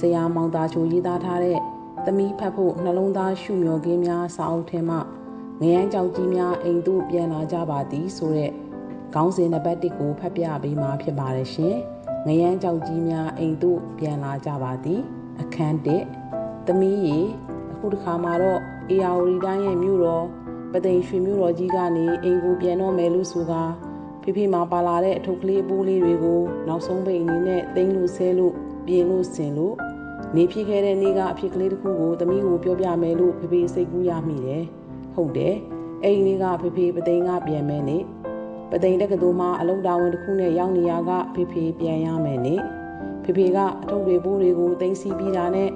ပေးမှာကတော့ဆရာမောင်သားချိုရေးသားထားတဲ့သမီးဖတ်ဖို့နှလုံးသားရှုမျောကင်းများစာအုပ်ထဲမှငရမ်းကြောက်ကြီးများအိမ်သို့ပြန်လာကြပါသည်ဆိုတဲ့ခေါင်းစဉ်နံပါတ်1ကိုဖတ်ပြပေးမှာဖြစ်ပါတယ်ရှင်။ငရမ်းကြောက်ကြီးများအိမ်သို့ပြန်လာကြပါသည်အခန်း1သမီးရေအခုတစ်ခါမှာတော့အေယာဝတီတိုင်းရဲ့မြို့တော်ပသိမ်ရွှေမြို့တော်ကြီးကနေအိမ်ကိုပြန်တော့မယ်လို့ဆိုကာဖေဖေမှာပါလာတဲ့အထုပ်ကလေးအပိုးလေးတွေကိုနောက်ဆုံးပိတ်အနေနဲ့သိမ်းလို့ဆဲလို့ပြင်လို့ဆင်လို့ နေဖြစ်ခဲ့တဲ့နေ့ကအဖြစ်ကလေးတစ်ခုကိုသမီးကိုပြောပြမယ်လို့ဖေဖေစိတ်ကူးရမိတယ်။ဟုတ်တယ်။အဲ့ဒီနေ့ကဖေဖေပသိမ်ကပြန်မယ်နေ့ပသိမ်တက္ကသိုလ်မှာအလုံတာဝန်တစ်ခုနဲ့ရောက်နေရကဖေဖေပြန်ရမယ်နေ့ဖေဖေကအထုပ်တွေပိုးတွေကိုသိမ်းစီပြီးတာနဲ့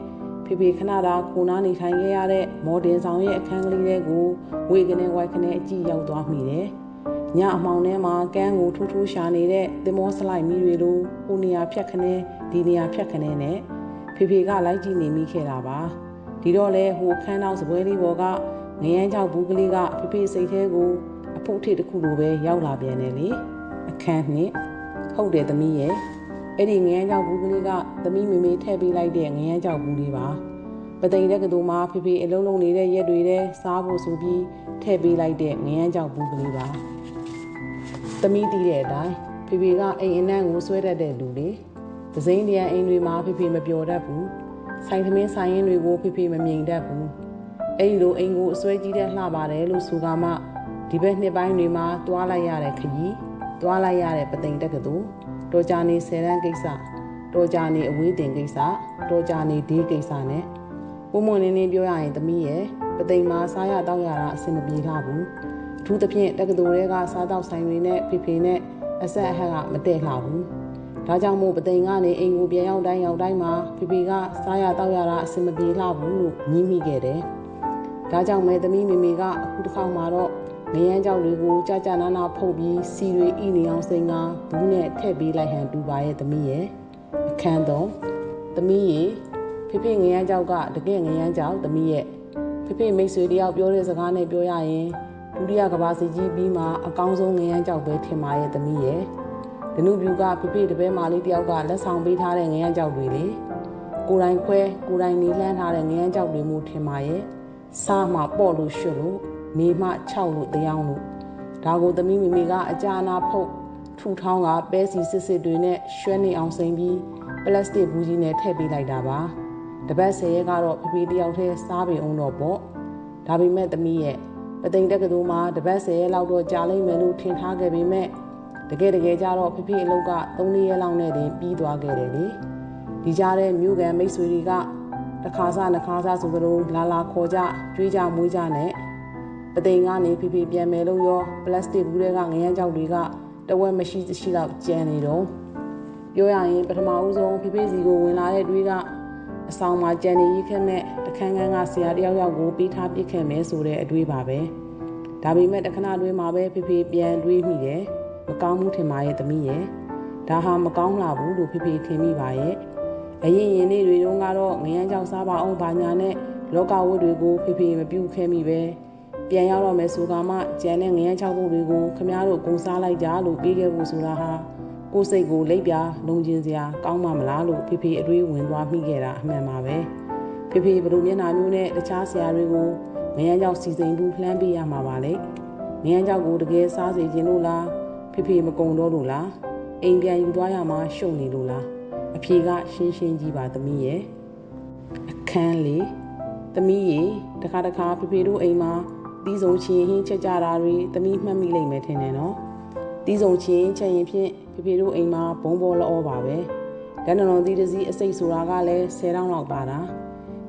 ဖေဖေခဏတာခိုနားနေထိုင်ခဲ့ရတဲ့မော်ဒင်ဆောင်ရဲ့အခန်းကလေးတွေကိုဝေကနေဝိုက်ခနဲ့အကြည့်ရောက်သွားမိတယ်။ညအမောင်ထဲမှာကန်းကိုထိုးထိုးရှာနေတဲ့သင်္ဘောစလိုက်မီတွေလိုဟိုနေရာဖြတ်ခနဲ့ဒီနေရာဖြတ်ခနဲ့နဲ့ ဖေဖေကလိုက်ကြည့်နေမိခဲ့တာပါ။ဒီတော့လဲဟိုခန်းတော်စပွဲလေးပေါ်ကငရမ်းချောက်ဘူးကလေးကဖေဖေစိတ်ထဲကိုအဖုတ်ထစ်တစ်ခုလိုပဲရောက်လာပြန်တယ်လေ။အခန်းနှစ်ဟုတ်တယ်သမီးရဲ့အဲ့ဒီငရမ်းချောက်ဘူးကလေးကသမီးမေမေထည့်ပေးလိုက်တဲ့ငရမ်းချောက်ဘူးလေးပါ။ပသိမ်တက်ကတူမှာဖေဖေအလုံးလုံးနေတဲ့ရက်တွေထဲစားဖို့ဆိုပြီးထည့်ပေးလိုက်တဲ့ငရမ်းချောက်ဘူးကလေးပါ။သမီးတည်တဲ့အတိုင်းဖေဖေကအိမ်အနှံ့ကိုဆွဲတတ်တဲ့လူလေ။ ဒဇိန်တရံအိမ်တွေမှာဖေဖေမပျော်တတ်ဘူး။ဆိုင်သမင်းဆိုင်ရင်တွေကိုဖေဖေမမြင်တတ်ဘူး။အဲ့ဒီလိုအိမ်ကိုအစွဲကြီးတဲ့လှပါတယ်လို့ဆိုကမှဒီဘက်နှစ်ပိုင်းတွေမှာတွားလိုက်ရတဲ့ခကြီးတွားလိုက်ရတဲ့ပသိမ်တက်ကတူတော်ကြနေဆယ်တန်းကိစ္စတော်ကြနေအဝေးတင်ကိစ္စတော်ကြနေဒီကိစ္စနဲ့ပုံမွန်နေနေပြောရရင်သမီးရဲ့ပသိမ်မှာစားရတောက်ရတာအဆင်မပြေလှဘူးအထူးသဖြင့်တက္ကသိုလ်တွေကစားတောက်ဆိုင်တွေနဲ့ဖေဖေနဲ့အဆက်အဟက်ကမတည့်လှဘူး ဒါကြောင့်မို့ပသိမ်ကနေအိမ်ကိုပြန်ရောက်တိုင်းရောက်တိုင်းမှာဖေဖေကစားရတောက်ရတာအဆင်မပြေလှဘူးလို့ညှိမိခဲ့တယ်ဒါကြောင့်မဲသမီးမေမေကအခုတစ်ခါမှတော့ငရမ်းကြောက်တွေကိုကြာကြာနာနာဖုတ်ပြီးစီတွေဣနေအောင်စိန်ကဘူးနဲ့ထည့်ပေးလိုက်ဟန်တူပါရဲ့သမီးရဲ့အခန်းတော့သမီးရဲ့ဖေဖေငရမ်းကြောက်ကတကယ်ငရမ်းကြောက်သမီးရဲ့ဖေဖေမိတ်ဆွေတယောက်ပြောတဲ့စကားနဲ့ပြောရရင်ဒုတိယကဘာစီကြီးပြီးမှအကောင်းဆုံးငရမ်းကြောက်ပဲထင်ပါရဲ့သမီးရဲ့ ဒနုပြူကဖေဖေတပည့်မလေးတယောက်ကလက်ဆောင်ပေးထားတဲ့ငရမ်းကြောက်တွေလေကိုယ်တိုင်ခွဲကိုယ်တိုင်နေလှမ်းထားတဲ့ငရမ်းကြောက်တွေမှုထင်ပါရဲ့စားမှပေါ့လို့ရွှတ်လို့မေမှ6လို့တရားလို့ဒါကိုသမီးမိမိကအကြာနာဖုတ်ထူထောင်းကပဲစီစစ်စစ်တွေနဲ့ရွှဲနေအောင်စိန်ပြီးပလတ်စတစ်ဘူးကြီးနဲ့ထည့်ပေးလိုက်တာပါတပတ်ဆယ်ရက်ကတော့ဖေဖေတယောက်တည်းစားပေအောင်တော့ပေါ့ဒါပေမဲ့သမီးရဲ့ပသိမ်တက်ကတူမှာတပတ်ဆယ်ရက်လောက်တော့ကြာလိမ့်မယ်လို့ထင်ထားခဲ့ပေမဲ့တ ကယ်တကယ်ကြတော့ဖေဖေအလုပ်က3ရက်လောက်နဲ့တင်ပြီးသွားခဲ့တယ်လေဒီကြားတဲ့မြို့ကန်မိတ်ဆွေတွေကတခါစားနှခါစားဆိုသလိုလာလာခေါ်ကြကြွေးကြမွေးကြနဲ့ပသိမ်ကနေဖိဖိပြန်မယ်လို့ရောပလတ်စတစ်ဘူးတွေကငရမ်းကြောက်တွေကတဝက်မရှိရှိတော့ကျန်နေတော့ပြောရရင်ပထမဦးဆုံးဖိဖိစီကိုဝင်လာတဲ့တွေးကအဆောင်မှာကြံနေရေးခက်မဲ့တခန်းခန်းကဆရာတယောက်ယောက်ကိုပေးထားပစ်ခဲ့မယ်ဆိုတဲ့အတွေးပါပဲဒါပေမဲ့တခဏတွေးမှာပဲဖိဖိပြန်တွေးမိတယ် မကောင်းမှုထင်ပါရဲ့သမီးရဲ့ဒါဟာမကောင်းလာဘူးလို့ဖိဖိထင်မိပါရဲ့အရင်ရင်လေးတွေတုန်းကတော့ငရမ်းကြောက်စားပါအောင်ဘာညာနဲ့လောကဝတ်တွေကိုဖိဖိမပြုတ်ခဲ့မိပဲပြန်ရောက်တော့မယ်ဆိုကမှကြံတဲ့ငရမ်းချောက်ဖို့တွေကိုခမားတို့ကုံစားလိုက်ကြလို့ပြီးခဲ့ဖို့ဆိုတာဟာကိုယ်စိတ်ကိုလိပ်ပြလုံကျင်စရာကောင်းမှမလားလို့ဖေဖေအတွေးဝင်သွားမိခဲ့တာအမှန်ပါပဲဖေဖေဘလို့မျက်နှာမျိုးနဲ့တခြားဆရာတွေကိုငရမ်းကြောက်စီစိန်ဘူးလှမ်းပေးရမှာပါလေငရမ်းကြောက်ကိုတကယ်စားစေခြင်းလို့လား ဖေဖေမကုံတော့လို့လားအိမ်ပြန်ယူသွားရမှာရှုံနေလို့လားအဖြေကရှင်းရှင်းကြီးပါသမီးရဲ့အခန်းလေးသမီးရေတခါတခါဖေဖေတို့အိမ်မှာတီးဆုံးချင်းဟင်းချက်ကြတာတွေသမီးမှတ်မိလိမ့်မယ်ထင်တယ်နော်တီးဆုံးချင်းချက်ရင်ဖြင့်ဖေဖေတို့အိမ်မှာဘုံဘောလောပါပဲဒန်နလွန်သီးတစ်စီးအစိတ်ဆိုတာကလည်း10တောင်းလောက်ပါတာ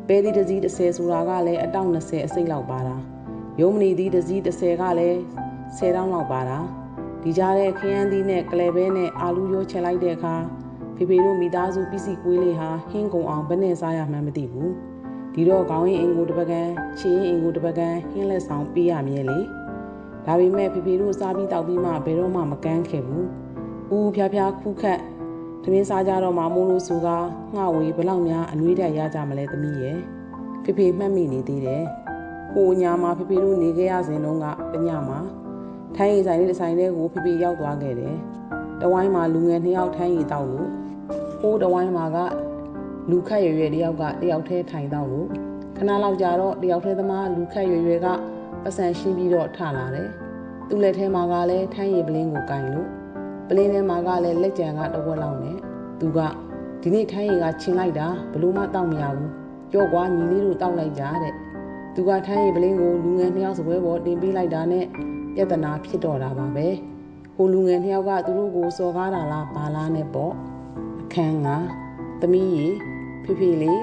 ပဲသီးတစ်စီး30ဆိုတာကလည်းအတောက်20အစိတ်လောက်ပါတာရုံမနီသီးတစ်စီး30ကလည်း10တောင်းလောက်ပါတာ ဒီကြားတဲ့ခရမ်းသီးနဲ့ကလဲဘဲနဲ့အာလူရိုးချက်လိုက်တဲ့အခါဖေဖေတို့မိသားစုပစ္စည်းကွေးလေးဟာဟင်းကုံအောင်ဘယ်နဲ့စားရမှန်းမသိဘူးဒီတော့ခေါင်းရင်အင်ကိုတစ်ပကံခြေရင်အင်ကိုတစ်ပကံဟင်းလက်ဆောင်ပေးရမြဲလေဒါပေမဲ့ဖေဖေတို့စားပြီးတောက်ပြီးမှဘယ်တော့မှမကန်းခဲ့ဘူးဦးဖျားဖျားခုခတ်သမင်းစားကြတော့မှမိုးလို့ဆိုကငှဝေဘလောက်များအနှွေးတက်ရကြမလဲသမီးရဲ့ဖေဖေမှတ်မိနေသေးတယ်ဟိုညာမှာဖေဖေတို့နေခဲ့ရစဉ်တုန်းကတညမှာ ထိုင်းရီဆိုင်လေးတစ်ဆိုင်လေးကိုဖေဖေရောက်သွားခဲ့တယ်တဝိုင်းမှာလူငယ်နှစ်ယောက်ထိုင်းရီတောက်လို့ဟိုးတဝိုင်းမှာကလူခတ်ရွယ်ရွယ်တယောက်ကတယောက်တည်းထိုင်တော့လို့ခဏလောက်ကြာတော့တယောက်တည်းသမားလူခတ်ရွယ်ရွယ်ကပတ်စံရှင်းပြီးတော့ထလာတယ်သူ့လက်ထဲမှာကလည်းထိုင်းရည်ပလင်းကိုကင်လို့ပလင်းထဲမှာကလည်းလက်ကြံကတဝက်လောက်နဲ့သူကဒီနေ့ထိုင်းရည်ကချင်းလိုက်တာဘလို့မှတောက်မရဘူးကြော့ကွာညီလေးတို့တောက်လိုက်ကြတဲ့သူကထိုင်းရည်ပလင်းကိုလူငယ်နှစ်ယောက်စပွဲပေါ်တင်ပေးလိုက်တာနဲ့ ပြဿနာဖြစ်တော့တာပါပဲဟိုလူငယ်နှစ်ယောက်ကသူတို့ကိုစော်ကားတာလားဘာလားနဲ့ပေါ့အခန်းကသမီးရီဖေဖေလေး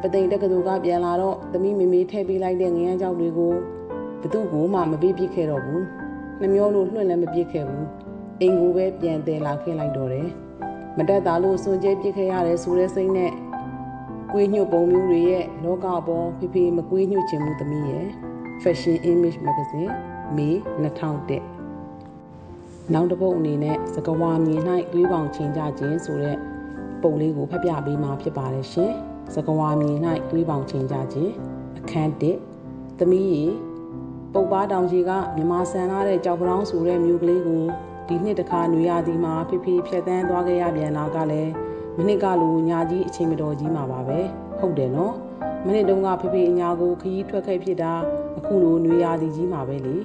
ပသိမ်တက္ကသိုလ်ကပြန်လာတော့သမီးမေမေထည့်ပေးလိုက်တဲ့ငရမ်းကြောက်တွေကိုဘသူ့ကိုမှမပေးပြစ်ခဲ့တော့ဘူးနှမျောလို့လွှင့်လည်းမပြစ်ခဲ့ဘူးအိမ်ကိုပဲပြန်တယ်လာခဲ့လိုက်တော့တယ်မတက်တာလို့စွန်ကျဲပြစ်ခဲ့ရတယ်ဆိုတဲ့စိတ်နဲ့ကွေးညှို့ပုံမျိုးတွေရဲ့လောကပေါ်ဖေဖေမကွေးညှို့ချင်မှုသမီးရဲ့ Fashion Image Magazine မေ2001နောက်တစ်ပုတ်အနေနဲ့စကဝါမြေ၌တွေးပေါင်ချင်းကြခြင်းဆိုတဲ့ပုံလေးကိုဖတ်ပြပေးမှာဖြစ်ပါတယ်ရှင်။စကဝါမြေ၌တွေးပေါင်ချင်းကြခြင်းအခန်း1သမီးရေပုပ်ပါတောင်ကြီးကမြန်မာဆန်လာတဲ့ကြောက်ပြောင်းဆိုတဲ့မျိုးကလေးကိုဒီနှစ်တခါနွေရာသီမှာဖိဖိဖြတ်တန်းသွားခဲ့ရပြန်လာကလည်းမနစ်ကလိုညာကြီးအချိန်မတော်ကြီးမှာပါပဲဟုတ်တယ်နော်မနစ်တုန်းကဖိဖိအညာကိုခရီးထွက်ခဲ့ဖြစ်တာအခုလိုနွေရာသီကြီးမှာပဲလေ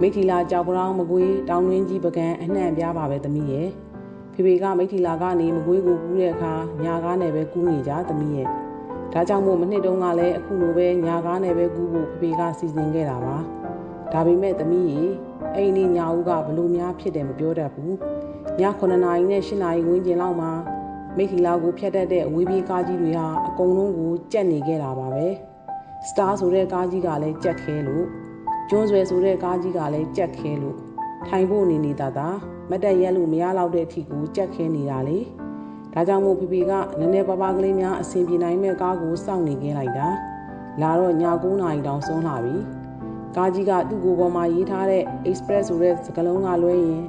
မိထီလာကြောက်ပြောင်းမကွေးတောင်တွင်းကြီးပကံအနှံ့ပြားပါပဲသမီးရဲ့ဖေဖေကမိထီလာကနေမကွေးကိုကူးတဲ့အခါညာကားနဲ့ပဲကူးနေကြသမီးရဲ့ဒါကြောင့်မို့မနှစ်တုန်းကလည်းအခုလိုပဲညာကားနဲ့ပဲကူးဖို့ဖေဖေကစီစဉ်ခဲ့တာပါဒါပေမဲ့သမီးရေအဲ့ဒီညာဦးကဘလို့များဖြစ်တယ်မပြောတတ်ဘူးည9နာရီနဲ့10နာရီဝန်းကျင်လောက်မှာမိထီလာကိုဖြတ်တတ်တဲ့အဝေးပြေးကားကြီးတွေဟာအကုန်လုံးကိုကြက်နေခဲ့တာပါပဲစတာဆိုတဲ့ကားကြီးကလည်းကြက်ခဲလို့ ကျွန်းဆွဲဆိုတဲ့ကားကြီးကလည်းကြက်ခဲလို့ထိုင်ဖို့နေနေတာသာမတ်တက်ရက်လို့မရတော့တဲ့အထိကိုကြက်ခဲနေတာလေဒါကြောင့်မို့ဖေဖေကနည်းနည်းပါးပါးကလေးများအဆင်ပြေနိုင်မဲ့ကားကိုစောင့်နေခဲ့လိုက်တာလာတော့ည9နာရီတောင်ဆုံးလာပြီကားကြီးကသူ့ကိုယ်ပေါ်မှာရေးထားတဲ့ express ဆိုတဲ့စကားလုံးကလွဲရင်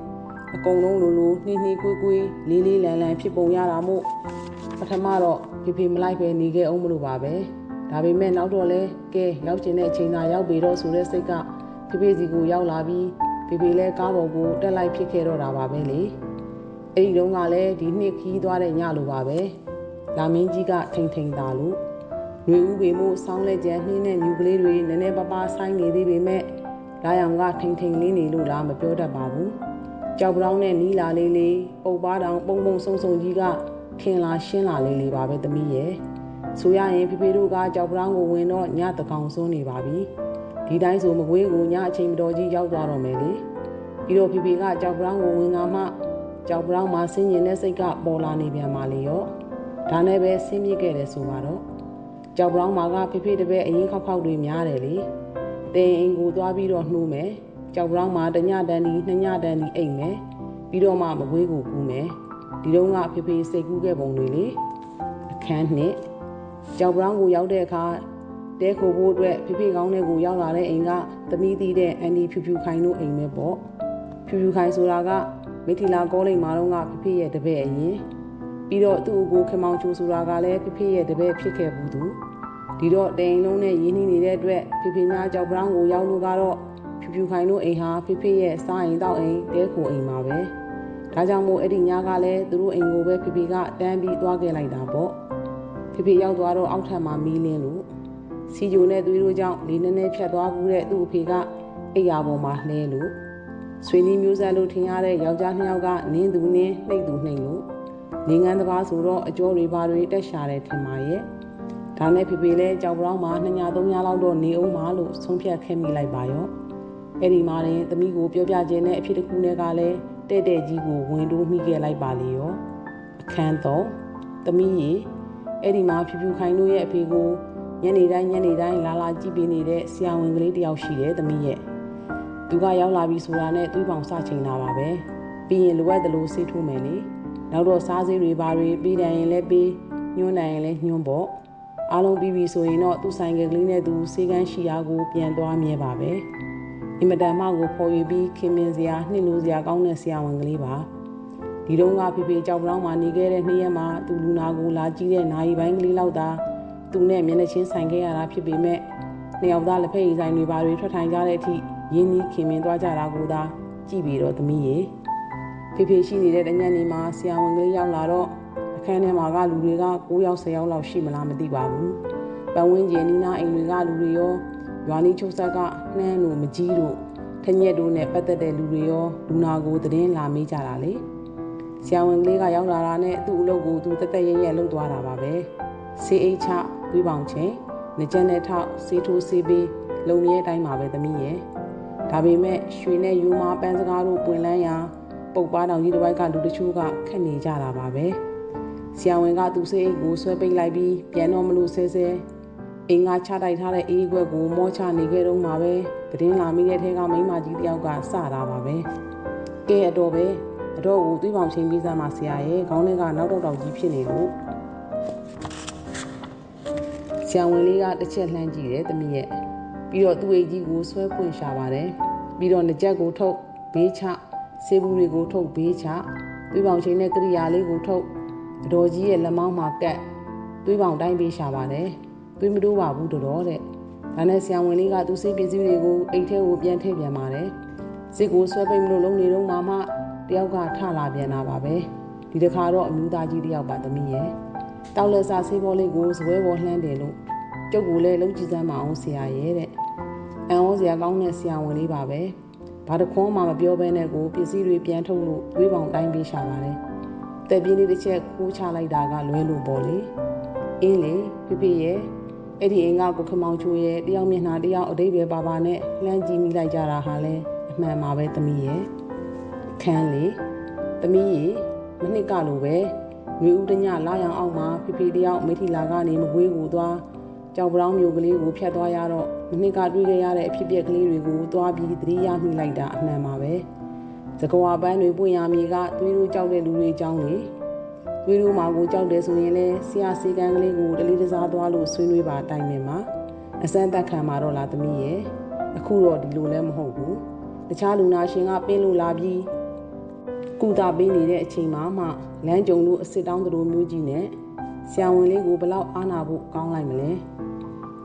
အကုန်လုံးလိုလိုနှီးနှီးကွေးကွေးလေးလေးလန်လန်ဖြစ်ပုံရတာမို့ပထမတော့ဖေဖေမလိုက်ပဲနေခဲ့အောင်မလို့ပါပဲ ဒါပေမဲ့နောက်တော့လဲကဲရောက်ချင်တဲ့အချိန်သာရောက်ပြီတော့ဆိုတဲ့စိတ်ကဖေဖေစီကိုရောက်လာပြီးဖေဖေလဲကားပေါ်ကိုတက်လိုက်ဖြစ်ခဲ့တော့တာပါပဲလေအဲ့ဒီတုန်းကလည်းဒီနှစ်ခီးသွားတဲ့ညလိုပါပဲလာမင်းကြီးကထိန်ထိန်သာလို့ຫນွေဥပေမှုဆောင်းလက်ကျန်နှင်းတဲ့မြူကလေးတွေနည်းနည်းပါးပါးဆိုင်းနေသေးပေမဲ့လာရောင်ကထိန်ထိန်လေးနေလို့လားမပြောတတ်ပါဘူးကြောက်ပြောင်းနဲ့နီးလာလေးလေးပုပ်ပါတောင်ပုံပုံဆုံဆုံကြီးကထင်လာရှင်းလာလေးလေးပါပဲသမီးရဲ့ ဆိုရရင်ဖေဖေတို့ကကြောက်ပြောင်းကိုဝင်တော့ညတကောင်စိုးနေပါပြီဒီတိုင်းဆိုမကွေးကိုညအချိန်မတော်ကြီးရောက်သွားတော့မယ်လေပြီးတော့ဖေဖေကကြောက်ပြောင်းကိုဝင်ကမှကြောက်ပြောင်းမှာဆင်းရင်တဲ့စိတ်ကပေါ်လာနေပြန်ပါလေရောဒါနဲ့ပဲဆင်းမြစ်ခဲ့တယ်ဆိုပါတော့ကြောက်ပြောင်းမှာကဖေဖေတပည့်အရင်ခောက်ခောက်တွေများတယ်လေတင်အိမ်ကိုသွားပြီးတော့နှိုးမယ်ကြောက်ပြောင်းမှာတညတန်ဒီနှစ်ညတန်ဒီအိမ်မယ်ပြီးတော့မှမကွေးကိုကူးမယ်ဒီတော့ကဖေဖေစိတ်ကူးခဲ့ပုံတွေလေအခန်းနှစ် ကြောက်ပြောင်းကိုရောက်တဲ့အခါတဲခိုဖို့အတွက်ဖိဖိကောင်းတဲ့ကိုရောက်လာတဲ့အိမ်ကသမီးသီးတဲ့အန်ဒီဖြူဖြူခိုင်တို့အိမ်ပဲပေါ့ဖြူဖြူခိုင်ဆိုတာကမိထီလာကောလိပ်မှာတော့ကဖိဖိရဲ့တပည့်အရင်ပြီးတော့သူ့အကိုခင်မောင်ချိုဆိုတာကလည်းဖိဖိရဲ့တပည့်ဖြစ်ခဲ့ဘူးသူဒီတော့တိန်လုံးနဲ့ရင်းနှီးနေတဲ့အတွက်ဖိဖိညာကြောက်ဘရောင်းကိုရောက်လို့ကတော့ဖြူဖြူခိုင်တို့အိမ်ဟာဖိဖိရဲ့စားအိမ်တောက်အိမ်တဲခိုအိမ်မှာပဲဒါကြောင့်မို့အဲ့ဒီညကလည်းသူတို့အိမ်ကိုပဲဖိဖိကတန်းပြီးသွားခဲ့လိုက်တာပေါ့ ဖိဖိရောက်သွားတော့အောက်ထပ်မှာမီးလင်းလို့စီဂျိုနဲ့သွေးတို့ကြောင့်လေးနည်းနည်းဖြတ်သွားဘူးတဲ့သူ့အဖေကအိယာပေါ်မှာလှဲလို့ဆွေနီးမျိုးဆက်လို့ထင်ရတဲ့ယောက်ျားနှစ်ယောက်ကနင်းသူနင်းနှိပ်သူနှိပ်လို့နေငန်းတပားဆိုတော့အကျော်တွေဘာတွေတက်ရှာတယ်ထင်ပါရဲ့ဒါနဲ့ဖေဖေလဲကြောက်ပြောင်းမှာနှစ်ညသုံးညလောက်တော့နေအောင်ပါလို့ဆုံးဖြတ်ခဲ့မိလိုက်ပါရောအဲ့ဒီမှာရင်သမီးကိုပြောပြခြင်းနဲ့အဖြစ်တစ်ခုနဲ့ကလည်းတဲ့တဲ့ကြီးကိုဝင်တိုးမိခဲ့လိုက်ပါလေရောအခန်းတော့သမီးရေ အဲ့ဒီမှာဖြူဖြူခိုင်တို့ရဲ့အဖေကိုညနေတိုင်းညနေတိုင်းလာလာကြည့်ပေးနေတဲ့ဆရာဝန်ကလေးတယောက်ရှိတယ်သမီးရဲ့သူကရောက်လာပြီဆိုတာနဲ့တွေးပေါင်စချိန်လာပါပဲပြီးရင်လိုအပ်တယ်လို့စိတ်ထိုးမယ်လေနောက်တော့စားစည်းတွေဘာတွေပြီးတယ်ရင်လည်းပြီးညွှန်းနိုင်ရင်လည်းညွှန်းပေါ့အားလုံးပြီးပြီဆိုရင်တော့သူ့ဆိုင်ကလေးနဲ့သူစေကန်းရှိရာကိုပြန်သွားမြဲပါပဲအင်မတန်မှကိုပေါ်ယူပြီးခင်မင်စရာနှိမ့်လို့စရာကောင်းတဲ့ဆရာဝန်ကလေးပါ ဒီတော့ကဖေဖေကြောက်ပြောင်းမှနေခဲ့တဲ့နေ့ရက်မှာသူလူနာကိုလာကြည့်တဲ့နာရီပိုင်းကလေးလောက်သာသူနဲ့မျက်နှာချင်းဆိုင်ခဲ့ရတာဖြစ်ပေမဲ့နှစ်ယောက်သားလက်ဖက်ရည်ဆိုင်တွေဘာတွေထွက်ထိုင်ကြတဲ့အထိရင်းနှီးခင်မင်သွားကြတာကိုသာကြည့်ပြီးတော့သမီးရေဖေဖေရှိနေတဲ့တညနေမှာဆရာဝန်ကလေးရောက်လာတော့အခအခန်းထဲမှာကလူတွေက9ယောက်10ယောက်လောက်ရှိမလားမသိပါဘူးပတ်ဝန်းကျင်နီးနားအိမ်တွေကလူတွေရောရွာနီးချုပ်ဆက်ကနှမ်းတို့မကြီးတို့ထညက်တို့နဲ့ပတ်သက်တဲ့လူတွေရောလူနာကိုသတင်းလာမေးကြတာလေ ဆရာဝန်ကလေးကရောက်လာတာနဲ့သူ့အလုပ်ကိုသူတက်တက်ရဲရဲလုပ်သွားတာပါပဲဆေးအိတ်ချတွေးပေါင်ချင်းငကြက်နဲ့ထောက်ဆေးထိုးဆေးပေးလုံမြဲတိုင်းမှာပဲသမီးရဲ့ဒါပေမဲ့ရွှေနဲ့ယူမာပန်းစကားတို့ပွင့်လန်းရာပုတ်ပါတောင်ကြီးတစ်ပိုက်ကလူတချို့ကခက်နေကြတာပါပဲဆရာဝန်ကသူ့ဆေးအိတ်ကိုဆွဲပိတ်လိုက်ပြီးပြန်တော့မလို့ဆဲဆဲအိမ်ကချတိုက်ထားတဲ့အေးခွက်ကိုမောချနေခဲ့တော့မှာပဲတည်င်းလာမိတဲ့ထဲကမိန်းမကြီးတယောက်ကစတာပါပဲကဲအတော်ပဲ အတော့ကိုသွေးပေါင်ချင်းပြီးစားမှဆရာရဲ့ခေါင်းထဲကနောက်တော့တော့ကြီးဖြစ်နေလို့ဆရာဝန်လေးကတစ်ချက်လှမ်းကြည့်တယ်တမီးရဲ့ပြီးတော့သူ့အိတ်ကြီးကိုဆွဲပွင့်ရှာပါတယ်ပြီးတော့ငကြက်ကိုထုတ်ဘေးချဆေးဘူးတွေကိုထုတ်ဘေးချသွေးပေါင်ချင်းနဲ့ကရိယာလေးကိုထုတ်အတော်ကြီးရဲ့လက်မောင်းမှာကတ်သွေးပေါင်တိုင်းပေးရှာပါတယ်သွေးမတိုးပါဘူးတော်တဲ့ဒါနဲ့ဆရာဝန်လေးကသူ့စိတ်ပစ္စည်းတွေကိုအိတ်ထဲကိုပြန်ထည့်ပြန်ပါတယ်စစ်ကိုဆွဲပိတ်မလို့လုံးနေတော့မှမှ တယောက်ကထလာပြန်တာပါပဲဒီတစ်ခါတော့အမျိုးသားကြီးတယောက်ပါသမီးရဲ့တောက်လက်စာဆေးဘောလေးကိုဇပွဲပေါ်လှမ်းတယ်လို့ကျုပ်ကလည်းလုံးကြည့်စမ်းမအောင်ဆရာရဲ့တဲ့အန်ဩစရာကောင်းတဲ့ဆရာဝန်လေးပါပဲဘာတခွန်းမှမပြောဘဲနဲ့ကိုပစ္စည်းတွေပြန်ထုတ်လို့သွေးပေါင်တိုင်းပေးရှာပါတယ်တက်ပြင်းလေးတစ်ချက်ခိုးချလိုက်တာကလွဲလို့ပေါ့လေအင်းလေပြပြရဲ့အဲ့ဒီအိမ်ကကိုခမောင်ချိုးရဲ့တယောက်မျက်နှာတယောက်အတိတ်ပဲပါပါနဲ့လှမ်းကြည့်မိလိုက်ကြတာဟာလဲအမှန်ပါပဲသမီးရဲ့ ခန်းလေသမီးရေမနှစ်ကလိုပဲမျိုးဦးတညလာရောင်အောင်မှာဖိဖိတယောက်မိထီလာကနေမကွေးကိုသွားကြောင်ပရောင်းမျိုးကလေးကိုဖြတ်သွားရတော့မနှစ်ကတွေ့ခဲ့ရတဲ့အဖြစ်အပျက်ကလေးတွေကိုသွားပြီးသတိရမိလိုက်တာအမှန်ပါပဲသကဝါပန်းတွေပွင့်ရမြေကသွေးတို့ကြောက်တဲ့လူတွေအကြောင်းလေသွေးတို့မှာကိုကြောက်တယ်ဆိုရင်လဲဆရာစီကံကလေးကိုတလေးတစားသွားလို့ဆွေးနွေးပါတိုင်နေမှာအစမ်းသက်ခံမှာတော့လားသမီးရဲ့အခုတော့ဒီလိုလဲမဟုတ်ဘူးတခြားလူနာရှင်ကပင်းလို့လာပြီး ကုသပေးနေတဲ့အချိန်မှာမှလမ်းကြုံလို့အစ်စ်တောင်းတို့မျိုးကြီးနဲ့ဆရာဝန်လေးကိုဘလောက်အားနာဖို့ကောင်းလိုက်မလဲ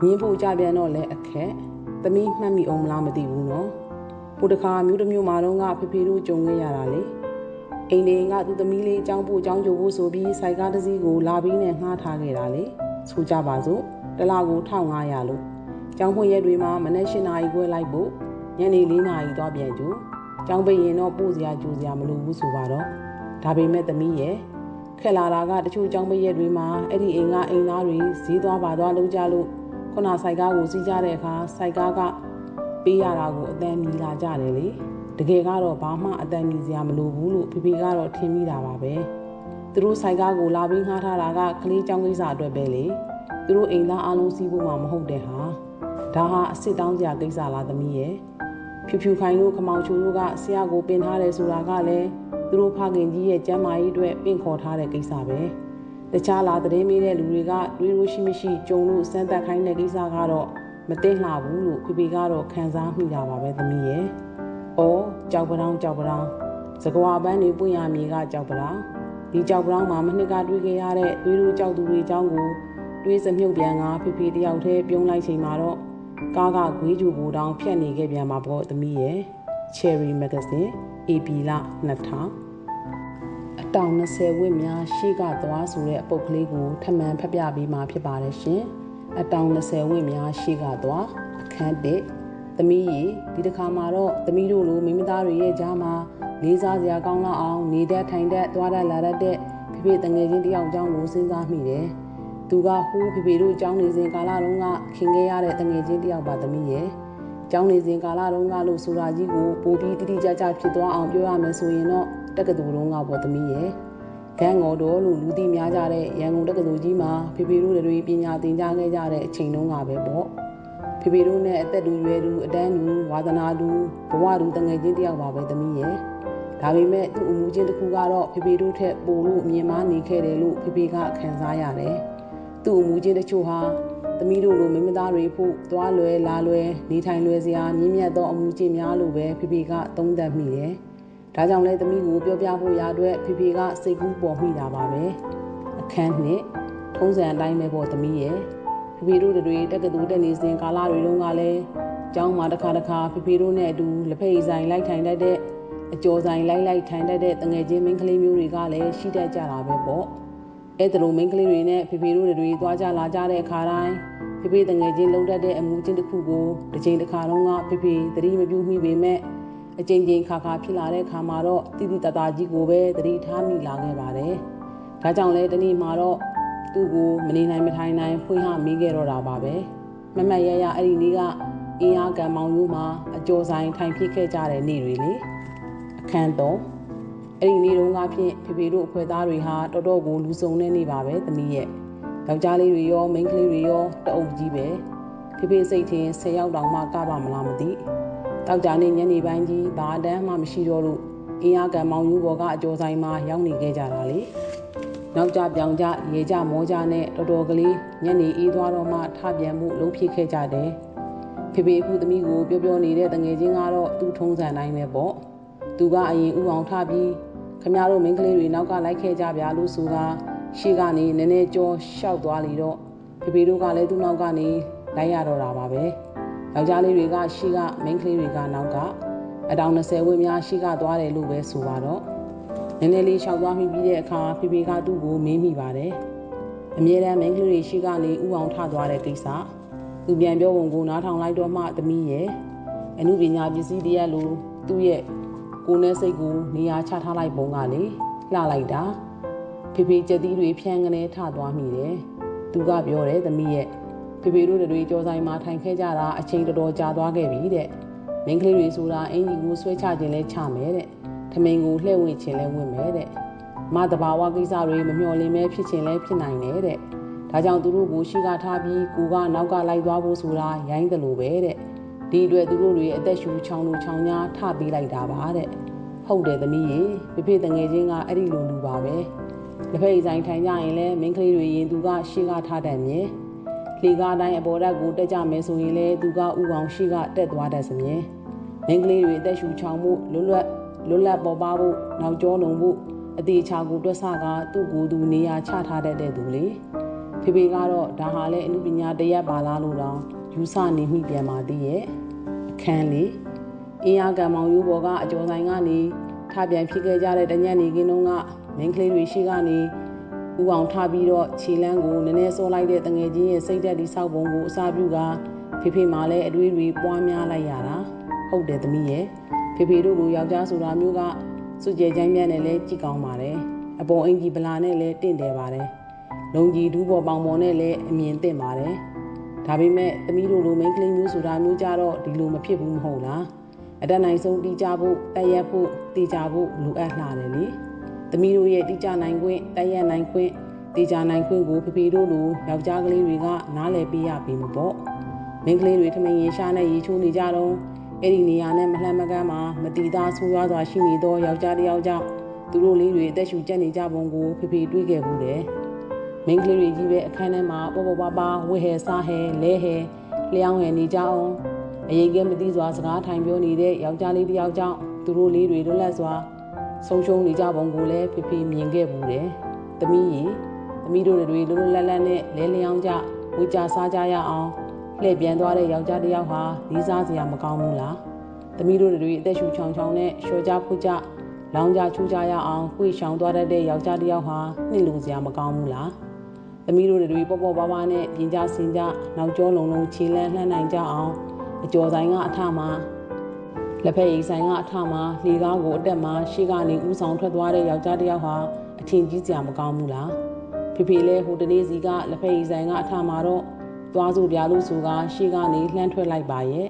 မြင်းဖို့ကြပြန်တော့လဲအခက်သမီးမှတ်မိအောင်မလားမသိဘူးနော်ပိုတခါမျိုးတစ်မျိုးမှာတော့ကဖေဖေတို့ကြုံခဲ့ရတာလေအိမ်လေးကသူ့သမီးလေးအကြောင်းဖို့အကြောင်းကြိုဖို့ဆိုပြီးစိုက်ကားတစ်စီးကိုလာပြီးနဲ့ငှားထားခဲ့တာလေဆိုကြပါစို့တလားကို1500လို့ကျောင်းဖွင့်ရက်တွေမှာမနေ့၈နာရီခွဲလိုက်ဖို့ညနေ၄နာရီသွားပြန်ကြို ကျောင်းပိတ်ရင်တော့ပို့စရာကြိုစရာမလိုဘူးဆိုပါတော့ဒါပေမဲ့သမီးရဲ့ခက်လာတာကတချို့ကျောင်းပိတ်ရက်တွေမှာအဲ့ဒီအိမ်ကအိမ်သားတွေဈေးသွားပါသွားလုံးကြလို့ခုနစိုက်ကားကိုစီးကြတဲ့အခါစိုက်ကားကပေးရတာကိုအတန်မြည်လာကြတယ်လေတကယ်ကတော့ဘာမှအတန်မြည်စရာမလိုဘူးလို့ဖေဖေကတော့ထင်မိတာပါပဲသူတို့စိုက်ကားကိုလာပြီးငှားထားတာကကလေးကျောင်းကိစ္စအတွက်ပဲလေသူတို့အိမ်သားအလုံးစီးဖို့မှမဟုတ်တဲ့ဟာဒါဟာအစ်စ်တောင်းစရာကိစ္စလားသမီးရဲ့ ဖြူဖြူခိုင်တို့ခမောင်ချူတို့ကဆရာကိုပင်ထားတယ်ဆိုတာကလည်းသူတို့ဖခင်ကြီးရဲ့ကျမ်းမာရေးအတွက်ပင့်ခေါ်ထားတဲ့ကိစ္စပဲတခြားလာသတင်းမေးတဲ့လူတွေကတွေးလို့ရှိမရှိကြုံလို့စမ်းသပ်ခိုင်းတဲ့ကိစ္စကတော့မသိလှဘူးလို့ဖေဖေကတော့ခံစားမိတာပါပဲသမီးရဲ့။အော်ကြောက်ပတောင်းကြောက်ပတောင်းစကွာပန်းတွေပွင့်ရမြေကကြောက်ပတောင်းဒီကြောက်ပတောင်းမှာမနှစ်ကတွေးခဲ့ရတဲ့တွေးလို့ကြောက်သူတွေအကြောင်းကိုတွေးစမြုပ်ပြန်ကဖေဖေတယောက်တည်းပြုံးလိုက်ချိန်မှာတော့ ကားကဂွေးကြူကိုတောင်ဖြတ်နေခဲ့ပြန်မှာပေါ့သမီးရဲ့ Cherry Magazine AP လ2000အတောင်20ဝင့်များရှေ့ကသွားဆိုတဲ့အပုတ်ကလေးကိုထမှန်ဖတ်ပြပေးမှာဖြစ်ပါတယ်ရှင်အတောင်20ဝင့်များရှေ့ကသွားအခန်း1သမီးရေဒီတစ်ခါမှာတော့သမီးတို့လိုမိမသားတွေရဲ့ကြားမှာလေးစားစရာကောင်းလောက်အောင်နေတတ်ထိုင်တတ်သွားတတ်လာတတ်တဲ့ဖေဖေတငယ်ချင်းတယောက်အကြောင်းကိုစဉ်းစားမိတယ် သူကဟိုးဖေဖေတို့ကြောင်းနေစဉ်ကာလတုန်းကခင်ခဲ့ရတဲ့တငယ်ချင်းတယောက်ပါသမီးရဲ့ကျောင်းနေစဉ်ကာလတုန်းကလို့ဆိုတာကြီးကိုပိုပြီးတိတိကျကျဖြစ်သွားအောင်ပြောရမယ်ဆိုရင်တော့တက္ကသိုလ်တုန်းကပေါ့သမီးရဲ့ဂန်းငေါ်တော်လို့လူသိများကြတဲ့ရန်ကုန်တက္ကသိုလ်ကြီးမှာဖေဖေတို့တွေပညာသင်ကြားခဲ့ကြတဲ့အချိန်တုန်းကပဲပေါ့ဖေဖေတို့နဲ့အသက်တူရွယ်တူအတန်းတူဝါသနာတူဘဝတူတငယ်ချင်းတယောက်ပါပဲသမီးရဲ့ဒါပေမဲ့သူ့အမှုချင်းတစ်ခုကတော့ဖေဖေတို့ထက်ပိုလို့မြင်မနေခဲ့တယ်လို့ဖေဖေကခံစားရတယ် သူ့အမှုချင်းတချို့ဟာသမီးတို့လိုမိမသားတွေဖို့သွားလွယ်လာလွယ်နေထိုင်လွယ်စရာမြင့်မြတ်သောအမှုချင်းများလို့ပဲဖေဖေကသုံးသပ်မိတယ်။ဒါကြောင့်လဲသမီးကိုပြောပြဖို့ရအတွက်ဖေဖေကစိတ်ကူးပေါ်မိတာပါပဲ။အခန်းနှစ်ထုံးစံအတိုင်းပဲပေါ့သမီးရဲ့ဖေဖေတို့တွေတက္ကသိုလ်တက်နေစဉ်ကာလတွေတုန်းကလည်းကျောင်းမှာတစ်ခါတစ်ခါဖေဖေတို့နဲ့အတူလက်ဖက်ရည်ဆိုင်လိုက်ထိုင်တတ်တဲ့အကျော်ဆိုင်လိုက်လိုက်ထိုင်တတ်တဲ့တငယ်ချင်းမင်းကလေးမျိုးတွေကလည်းရှိတတ်ကြတာပဲပေါ့။ အအဲ့ဒါလိုမိန်းကလေးတွေနဲ့ဖေဖေတို့တွေသွားကြလာကြတဲ့အခါတိုင်းဖေဖေတငယ်ချင်းလုံတတ်တဲ့အမှုချင်းတစ်ခုကိုတစ်ချိန်တစ်ခါတော့ကဖေဖေသတိမပြုမိပေမဲ့အချိန်ချင်းခါခါဖြစ်လာတဲ့ခါမှာတော့တိတိတတကြီးကိုပဲသတိထားမိလာခဲ့ပါတယ်။ဒါကြောင့်လဲတနေ့မှာတော့သူ့ကိုမနေနိုင်မထိုင်နိုင်ဖွင့်ဟမိခဲ့တော့တာပါပဲ။မမတ်ရရအဲ့ဒီနေ့ကအင်းအားကံမောင်ရိုးမှာအကျော်ဆိုင်ထိုင်ဖြစ်ခဲ့ကြတဲ့နေ့တွေလေအခန်းတော့ အဲ့ဒီနေ့တုန်းကဖြင့်ဖေဖေတို့အဖွဲ့သားတွေဟာတော်တော်ကိုလူစုံတဲ့နေ့ပါပဲသမီးရဲ့ယောက်ျားလေးတွေရောမိန်းကလေးတွေရောတအုပ်ကြီးပဲဖေဖေစိတ်ထင်၁၀ယောက်တောင်မှကပါမလားမသိတောက်ကြနေညနေပိုင်းကြီးဘာတန်းမှမရှိတော့လို့အင်းအားကံမောင်ယူဘောကအကျော်ဆိုင်မှာရောက်နေခဲ့ကြတာလေနောက်ကြပြောင်ကြရေကြမောကြနဲ့တော်တော်ကလေးညနေအေးသွားတော့မှထပြန်မှုလုံးဖြစ်ခဲ့ကြတယ်ဖေဖေအခုသမီးကိုပြောပြောနေတဲ့တငယ်ချင်းကတော့သူ့ထုံးစံတိုင်းပဲပေါ့သူကအရင်ဥအောင်ထပြီး ခမရတို့မိန်းကလေးတွေနောက်ကလိုက်ခဲ့ကြဗျာလို့ဆိုတာရှေ့ကနေနည်းနည်းကြောရှောက်သွားလေတော့ဖေဖေတို့ကလည်းသူ့နောက်ကနေလိုက်ရတော့တာပါပဲယောက်ျားလေးတွေကရှေ့ကမိန်းကလေးတွေကနောက်ကအတောင်20ဝန်းများရှေ့ကသွားတယ်လို့ပဲဆိုပါတော့နည်းနည်းလေးရှောက်သွားပြီးတဲ့အခါဖေဖေကသူ့ကိုမေးမိပါတယ်အမြဲတမ်းမိန်းကလေးတွေရှေ့ကနေဥအောင်ထသွားတဲ့ကိစ္စသူပြန်ပြောပုံကိုနားထောင်လိုက်တော့မှသမီးရဲ့အမှုပညာပစ္စည်းတရားလိုသူ့ရဲ့ ကိုယ်နဲ့စိတ်ကိုနေရာချထားလိုက်ပုံကလေလှလိုက်တာဖေဖေကြက်သီးတွေဖြန်းကနေထသွားမိတယ်သူကပြောတယ်သမီးရဲ့ဖေဖေတို့တွေကြောဆိုင်မှာထိုင်ခဲ့ကြတာအချိန်တော်တော်ကြာသွားခဲ့ပြီတဲ့မင်းကလေးတွေဆိုတာအင်ကြီးကိုဆွဲချခြင်းလဲချမယ်တဲ့ထမိန်ကိုလှည့်ဝင်ခြင်းလဲဝင်မယ်တဲ့မတဘာဝကိစ္စတွေမမျှော်လင့်မဲဖြစ်ခြင်းလဲဖြစ်နိုင်တယ်တဲ့ဒါကြောင့်သူတို့ကိုရှိကထားပြီးကိုကနောက်ကလိုက်သွားဖို့ဆိုတာရိုင်းတယ်လို့ပဲတဲ့ ဒီအတွက်သူတို့တွေအသက်ရှူချောင်းလို့ချောင်းညာထပေးလိုက်တာပါတဲ့ဟုတ်တယ်သမီးရေဖေဖေတငယ်ချင်းကအဲ့ဒီလိုလူပါပဲလက်ဖက်ဆိုင်ထိုင်ကြရင်လဲမင်းကလေးတွေရင်သူကရှေ့ကထားတတ်မြဲလေကားတိုင်းအပေါ်ဓာတ်ကိုတက်ကြမယ်ဆိုရင်လဲသူကဥအောင်ရှေ့ကတက်သွားတတ်စမြဲမင်းကလေးတွေအသက်ရှူချောင်းမှုလွတ်လွတ်လွတ်လပ်ပေါ်ပါဖို့နောက်ကျောလုံးဖို့အသေးချာကိုတွက်ဆကသူ့ကိုယ်သူနေရာချထားတတ်တဲ့သူလေဖေဖေကတော့ဒါဟာလဲအမှုပညာတရက်ပါလားလို့တော့ယူဆနေမိပြန်ပါသေးရဲ့အ ခန်းလေးအင်းအားကံမောင်ရိုးပေါ်ကအကျော်ဆိုင်ကနေထပြန်ဖြစ်ခဲ့ကြတဲ့တညက်နေကင်းတုန်းကမင်းကလေးတွေရှိကနေဥအောင်ထပြီးတော့ခြေလန်းကိုနည်းနည်းစောလိုက်တဲ့တငယ်ချင်းရဲ့စိတ်သက်ဒီဆောက်ပုံကိုအစာပြုကဖေဖေမှလည်းအတွေးတွေပွားများလိုက်ရတာဟုတ်တယ်သမီးရဲ့ဖေဖေတို့လိုယောက်ျားဆိုတာမျိုးကစွကြဲချမ်းမြတ်နဲ့လည်းကြည့်ကောင်းပါတယ်အပေါ်အင်ကြီးဗလာနဲ့လည်းတင့်တယ်ပါတယ်လုံကြီးဒူးပေါ်ပေါင်ပေါ်နဲ့လည်းအမြင်သင့်ပါတယ် ဒါပေမဲ့သမီးတို့လိုမိန်းကလေးမျိုးဆိုတာမျိုးကြတော့ဒီလိုမဖြစ်ဘူးမဟုတ်လားအတတ်နိုင်ဆုံးတီးကြဖို့တက်ရက်ဖို့တည်ကြဖို့လိုအပ်လာတယ်လေသမီးတို့ရဲ့တီးကြနိုင်ခွင့်တက်ရက်နိုင်ခွင့်တည်ကြနိုင်ခွင့်ကိုဖေဖေတို့လိုယောက်ျားကလေးတွေကနားလည်ပေးရပြီမပေါ့မိန်းကလေးတွေထမင်းရေရှားနဲ့ရေချိုးနေကြတော့အဲ့ဒီနေရာနဲ့မလှမ်းမကမ်းမှာမတီသားဆိုးရွားစွာရှိနေသောယောက်ျားတစ်ယောက်ကြောင့်သူတို့လေးတွေအသက်ရှူကျက်နေကြပုံကိုဖေဖေတွေ့ခဲ့ဘူးတယ် မိန်းကလေးတွေကြီးပဲအခန်းထဲမှာပေါ်ပေါ်ပါပါဝဲဟဲစားဟဲလဲဟဲလျောင်းဟဲနေကြအောင်အရေးကဲမသိစွာစကားထိုင်ပြောနေတဲ့ယောက်ျားလေးတစ်ယောက်ကြောင့်သူတို့လေးတွေလွတ်လပ်စွာဆုံးရှုံးနေကြပုံကိုလည်းဖေဖေမြင်ခဲ့ဘူးတယ်။သမီးရေသမီးတို့တွေလွတ်လွတ်လပ်လပ်နဲ့လဲလျောင်းကြဝေကြစားကြရအောင်လှည့်ပြန်သွားတဲ့ယောက်ျားတစ်ယောက်ဟာလေးစားစရာမကောင်းဘူးလား။သမီးတို့တွေအသက်ရှူချောင်ချောင်နဲ့လျှော်ကြဖုတ်ကြလောင်ကြချူကြရအောင်ခွေရှောင်သွားတတ်တဲ့ယောက်ျားတစ်ယောက်ဟာနှိမ့်လို့စရာမကောင်းဘူးလား။ သမီးတို့တွေပေါ့ပေါ့ပါပါနဲ့ပြင်ကြဆင်ကြနောက်ကျောလုံးလုံးခြေလန်းလှမ်းနိုင်ကြအောင်အကျော်ဆိုင်ကအထမှာလက်ဖက်ရည်ဆိုင်ကအထမှာလေကားကိုအတက်မှာရှေ့ကနေဥဆောင်ထွက်သွားတဲ့ယောက်ျားတစ်ယောက်ဟာအထင်ကြီးစရာမကောင်းဘူးလားဖေဖေလဲဟိုတနေ့စီကလက်ဖက်ရည်ဆိုင်ကအထမှာတော့သွားစုပြလို့ဆိုကရှေ့ကနေလှမ်းထွက်လိုက်ပါရဲ့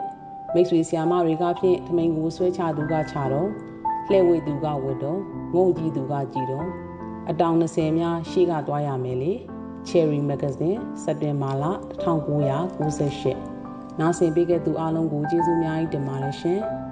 မိတ်ဆွေဆီယာမတွေကဖြင့်ထမိန်ကိုဆွဲချသူကချတော့လှဲ့ဝေသူကဝတ်တော့ငုံကြည့်သူကကြည့်တော့အတောင်20များရှေ့ကသွားရမယ်လေ Cherry Magazine စက်တင်ဘာလ1998နားဆင်ပေးခဲ့သူအားလုံးကိုကျေးဇူးများကြီးတင်ပါတယ်ရှင်။